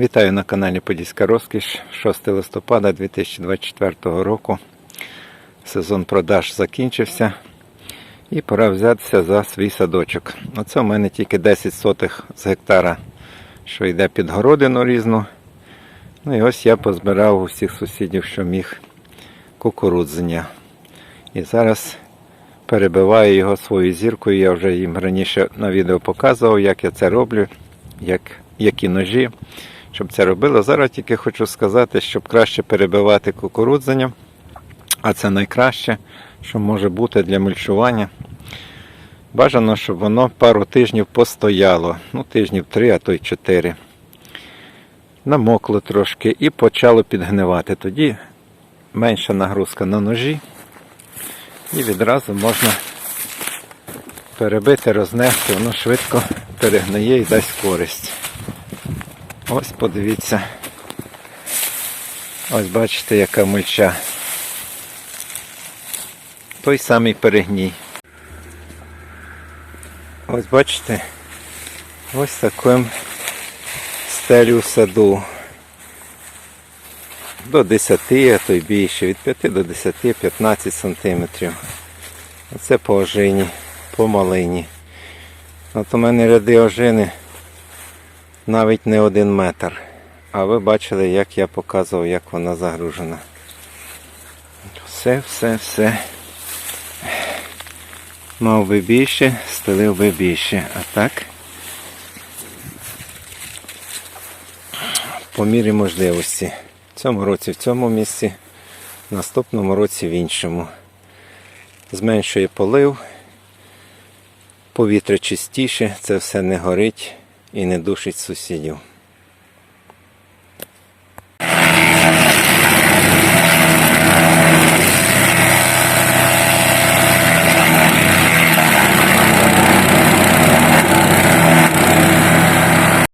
Вітаю на каналі Подільська Розкіш 6 листопада 2024 року. Сезон продаж закінчився і пора взятися за свій садочок. Оце у мене тільки 10 сотих з гектара, що йде під городину різну. Ну і ось я позбирав у всіх сусідів, що міг кукурудзення. І зараз перебиваю його своєю зіркою. Я вже їм раніше на відео показував, як я це роблю, як, які ножі, щоб це робило. Зараз тільки хочу сказати, щоб краще перебивати кукурудзення, а це найкраще, що може бути для мульчування. Бажано, щоб воно пару тижнів постояло, ну тижнів три, а то й чотири. Намокло трошки і почало підгнивати. Тоді менша нагрузка на ножі. І відразу можна перебити, рознести, воно швидко перегниє і дасть користь. Ось подивіться. Ось бачите, яка мульча. Той самий перегній. Ось бачите, ось таким стелю саду. До 10, а то й більше, від 5 до 10-15 сантиметрів. Оце по ожині, по малині. От у мене ряди ожини навіть не один метр. А ви бачили, як я показував, як вона загружена. Все, все, все. Мав би більше, стелив би більше. А так. По мірі можливості. В цьому році в цьому місці, в наступному році в іншому. Зменшує полив, повітря чистіше, це все не горить і не душить сусідів.